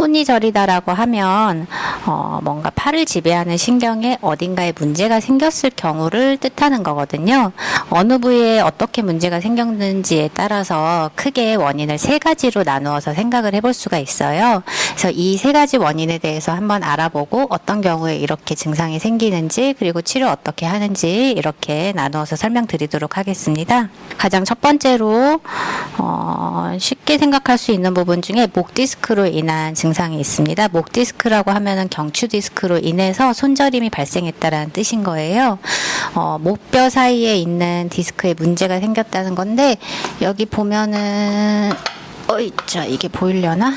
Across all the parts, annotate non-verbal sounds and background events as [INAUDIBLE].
손이 저리다라고 하면 어, 뭔가 팔을 지배하는 신경에 어딘가에 문제가 생겼을 경우를 뜻하는 거거든요. 어느 부위에 어떻게 문제가 생겼는지에 따라서 크게 원인을 세 가지로 나누어서 생각을 해볼 수가 있어요. 그래서 이 세 가지 원인에 대해서 한번 알아보고 어떤 경우에 이렇게 증상이 생기는지 그리고 치료 어떻게 하는지 이렇게 나누어서 설명드리도록 하겠습니다. 가장 첫 번째로 어, 쉽게 생각할 수 있는 부분 중에 목 디스크로 인한 증상이 있습니다. 목 디스크라고 하면은 경추 디스크로 인해서 손저림이 발생했다라는 뜻인 거예요. 어, 목뼈 사이에 있는 디스크에 문제가 생겼다는 건데 여기 보면은 어이 자 이게 보이려나?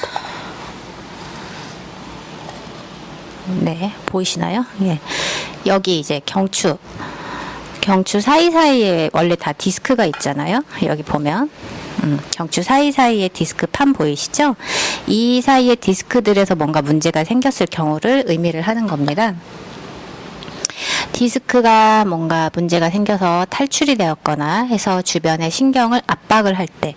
네, 보이시나요? 예. 여기 이제 경추, 경추 사이사이에 원래 다 디스크가 있잖아요. 여기 보면. 음, 경추 사이사이에 디스크 판 보이시죠? 이 사이에 디스크들에서 뭔가 문제가 생겼을 경우를 의미를 하는 겁니다. 디스크가 뭔가 문제가 생겨서 탈출이 되었거나 해서 주변의 신경을 압박을 할 때,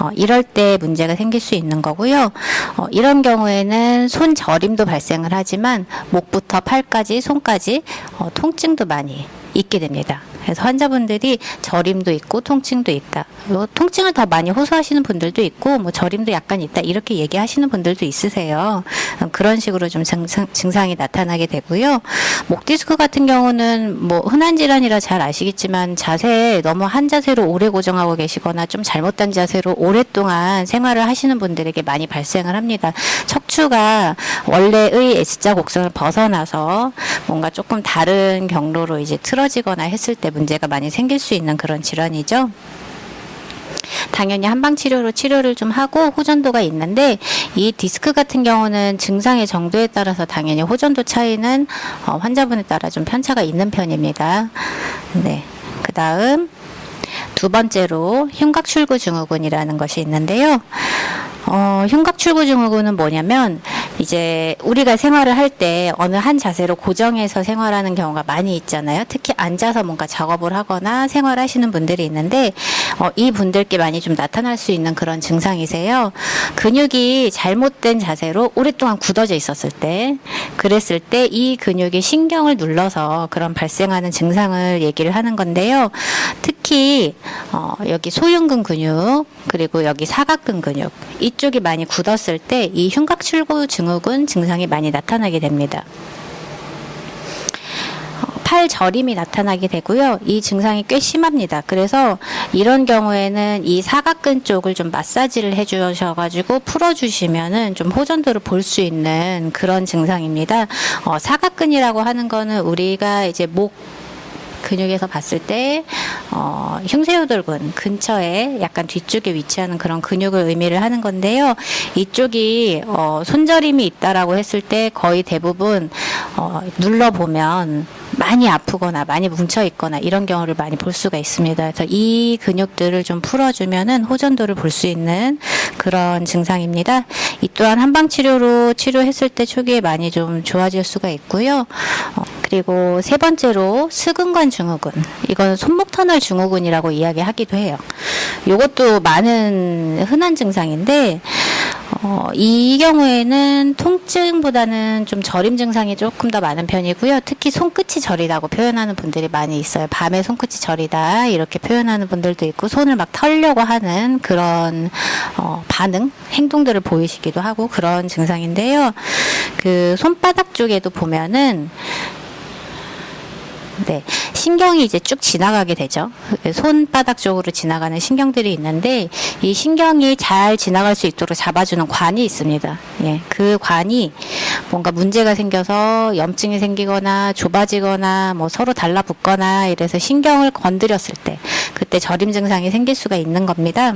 어, 이럴 때 문제가 생길 수 있는 거고요. 어, 이런 경우에는 손 저림도 발생을 하지만 목부터 팔까지 손까지 어, 통증도 많이 있게 됩니다. 그래서 환자분들이 저림도 있고 통증도 있다. 뭐 통증을 더 많이 호소하시는 분들도 있고 뭐 저림도 약간 있다 이렇게 얘기하시는 분들도 있으세요. 음, 그런 식으로 좀 증상, 증상이 나타나게 되고요. 목 디스크 같은 경우는 뭐 흔한 질환이라 잘 아시겠지만 자세 너무 한 자세로 오래 고정하고 계시거나 좀 잘못된 자세로 오랫동안 생활을 하시는 분들에게 많이 발생을 합니다. 척추가 원래의 S자 곡선을 벗어나서 뭔가 조금 다른 경로로 이제 틀어지거나 했을 때 문제가 많이 생길 수 있는 그런 질환이죠. 당연히 한방 치료로 치료를 좀 하고 호전도가 있는데 이 디스크 같은 경우는 증상의 정도에 따라서 당연히 호전도 차이는 어, 환자분에 따라 좀 편차가 있는 편입니다. 네. 그 다음 두 번째로 흉곽출구 증후군이라는 것이 있는데요. 어, 흉곽출구 증후군은 뭐냐면 이제 우리가 생활을 할 때 어느 한 자세로 고정해서 생활하는 경우가 많이 있잖아요. 특히 앉아서 뭔가 작업을 하거나 생활하시는 분들이 있는데 어, 이 분들께 많이 좀 나타날 수 있는 그런 증상이세요. 근육이 잘못된 자세로 오랫동안 굳어져 있었을 때 그랬을 때 이 근육이 신경을 눌러서 그런 발생하는 증상을 얘기를 하는 건데요. 특히 어, 여기 소흉근 근육 그리고 여기 사각근 근육 이쪽이 많이 굳었을 때 이 흉곽출구 증 후군 증상이 많이 나타나게 됩니다. 어, 팔 저림이 나타나게 되고요. 이 증상이 꽤 심합니다. 그래서 이런 경우에는 이 사각근 쪽을 좀 마사지를 해주셔가지고 풀어주시면은 좀 호전도를 볼 수 있는 그런 증상입니다. 어, 사각근이라고 하는 거는 우리가 이제 목 근육에서 봤을 때 어, 흉쇄유돌근 근처에 약간 뒤쪽에 위치하는 그런 근육을 의미를 하는 건데요. 이쪽이 어, 손저림이 있다라고 했을 때 거의 대부분 어, 눌러 보면 많이 아프거나 많이 뭉쳐 있거나 이런 경우를 많이 볼 수가 있습니다. 그래서 이 근육들을 좀 풀어주면은 호전도를 볼 수 있는 그런 증상입니다. 이 또한 한방 치료로 치료했을 때 초기에 많이 좀 좋아질 수가 있고요. 어, 그리고 세 번째로 스근관 증후군. 이건 손목 터널 증후군이라고 이야기하기도 해요. 이것도 많은 흔한 증상인데 어, 이 경우에는 통증보다는 좀 저림 증상이 조금 더 많은 편이고요. 특히 손끝이 저리다고 표현하는 분들이 많이 있어요. 밤에 손끝이 저리다 이렇게 표현하는 분들도 있고 손을 막 털려고 하는 그런 어, 반응, 행동들을 보이시기도 하고 그런 증상인데요. 그 손바닥 쪽에도 보면은 네, 신경이 이제 쭉 지나가게 되죠. 손바닥 쪽으로 지나가는 신경들이 있는데 이 신경이 잘 지나갈 수 있도록 잡아주는 관이 있습니다. 예, 그 관이 뭔가 문제가 생겨서 염증이 생기거나 좁아지거나 뭐 서로 달라붙거나 이래서 신경을 건드렸을 때 그때 저림 증상이 생길 수가 있는 겁니다.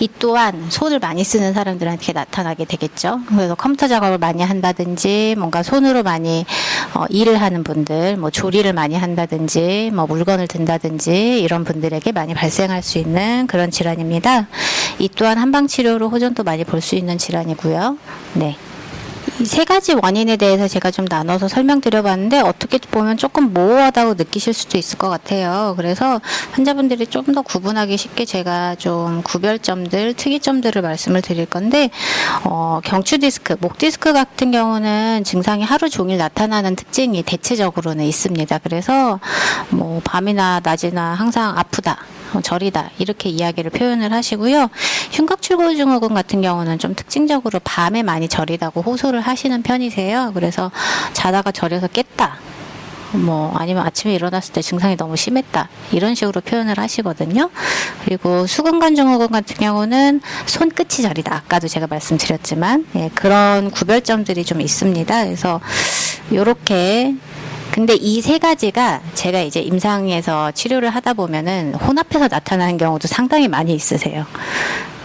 이 또한 손을 많이 쓰는 사람들한테 나타나게 되겠죠. 그래서 컴퓨터 작업을 많이 한다든지 뭔가 손으로 많이 어, 일을 하는 분들, 뭐 조리를 많이 한다든지 뭐 물건을 든다든지 이런 분들에게 많이 발생할 수 있는 그런 질환입니다. 이 또한 한방 치료로 호전도 많이 볼 수 있는 질환이고요. 네. 이 세 가지 원인에 대해서 제가 좀 나눠서 설명드려봤는데 어떻게 보면 조금 모호하다고 느끼실 수도 있을 것 같아요. 그래서 환자분들이 좀더 구분하기 쉽게 제가 좀 구별점들, 특이점들을 말씀을 드릴 건데 어, 경추 디스크, 목 디스크 같은 경우는 증상이 하루 종일 나타나는 특징이 대체적으로는 있습니다. 그래서 뭐 밤이나 낮이나 항상 아프다. 어, 저리다 이렇게 이야기를 표현을 하시고요. 흉곽출구 증후군 같은 경우는 좀 특징적으로 밤에 많이 저리다고 호소를 하시는 편이세요. 그래서 자다가 저려서 깼다. 뭐 아니면 아침에 일어났을 때 증상이 너무 심했다 이런 식으로 표현을 하시거든요. 그리고 수근관 증후군 같은 경우는 손끝이 저리다 아까도 제가 말씀드렸지만 예, 그런 구별점들이 좀 있습니다. 그래서 요렇게 근데 이 세 가지가 제가 이제 임상에서 치료를 하다 보면은 혼합해서 나타나는 경우도 상당히 많이 있으세요.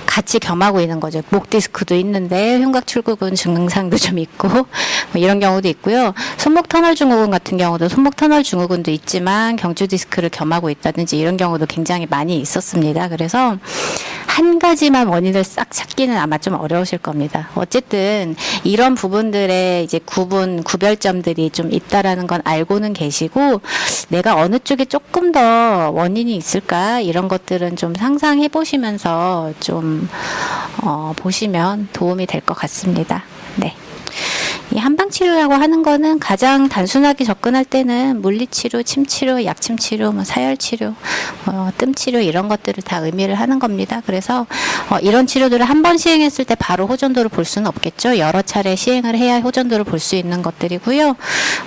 같이 겸하고 있는 거죠. 목 디스크도 있는데 흉곽 출구근 증상도 좀 있고 [LAUGHS] 뭐 이런 경우도 있고요. 손목 터널 증후군 같은 경우도 손목 터널 증후군도 있지만 경추 디스크를 겸하고 있다든지 이런 경우도 굉장히 많이 있었습니다. 그래서 한 가지만 원인을 싹 찾기는 아마 좀 어려우실 겁니다. 어쨌든 이런 부분들의 이제 구분 구별점들이 좀 있다라는 건 알고는 계시고 내가 어느 쪽에 조금 더 원인이 있을까 이런 것들은 좀 상상해 보시면서 좀 어, 보시면 도움이 될 것 같습니다. 네. 이 한방 치료라고 하는 거는 가장 단순하게 접근할 때는 물리 치료, 침 치료, 약침 치료, 뭐 사열 치료, 어, 뜸 치료 이런 것들을 다 의미를 하는 겁니다. 그래서 어, 이런 치료들을 한 번 시행했을 때 바로 호전도를 볼 수는 없겠죠. 여러 차례 시행을 해야 호전도를 볼 수 있는 것들이고요.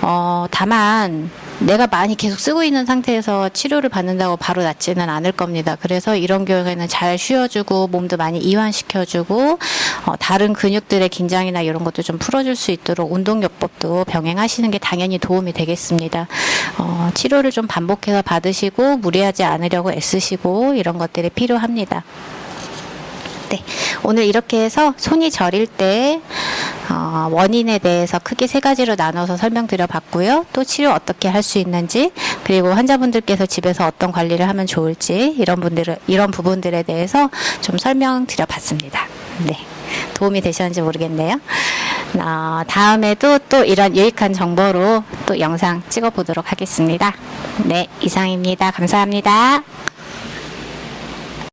어, 다만 내가 많이 계속 쓰고 있는 상태에서 치료를 받는다고 바로 낫지는 않을 겁니다. 그래서 이런 경우에는 잘 쉬어주고 몸도 많이 이완시켜주고 어, 다른 근육들의 긴장이나 이런 것도 좀 풀어줄 수 있도록 운동요법도 병행하시는 게 당연히 도움이 되겠습니다. 어, 치료를 좀 반복해서 받으시고 무리하지 않으려고 애쓰시고 이런 것들이 필요합니다. 네, 오늘 이렇게 해서 손이 저릴 때 어, 원인에 대해서 크게 세 가지로 나눠서 설명드려 봤고요. 또 치료 어떻게 할 수 있는지, 그리고 환자분들께서 집에서 어떤 관리를 하면 좋을지 이런 분들을 이런 부분들에 대해서 좀 설명드려 봤습니다. 네. 도움이 되셨는지 모르겠네요. 어, 다음에도 또 이런 유익한 정보로 또 영상 찍어 보도록 하겠습니다. 네, 이상입니다. 감사합니다.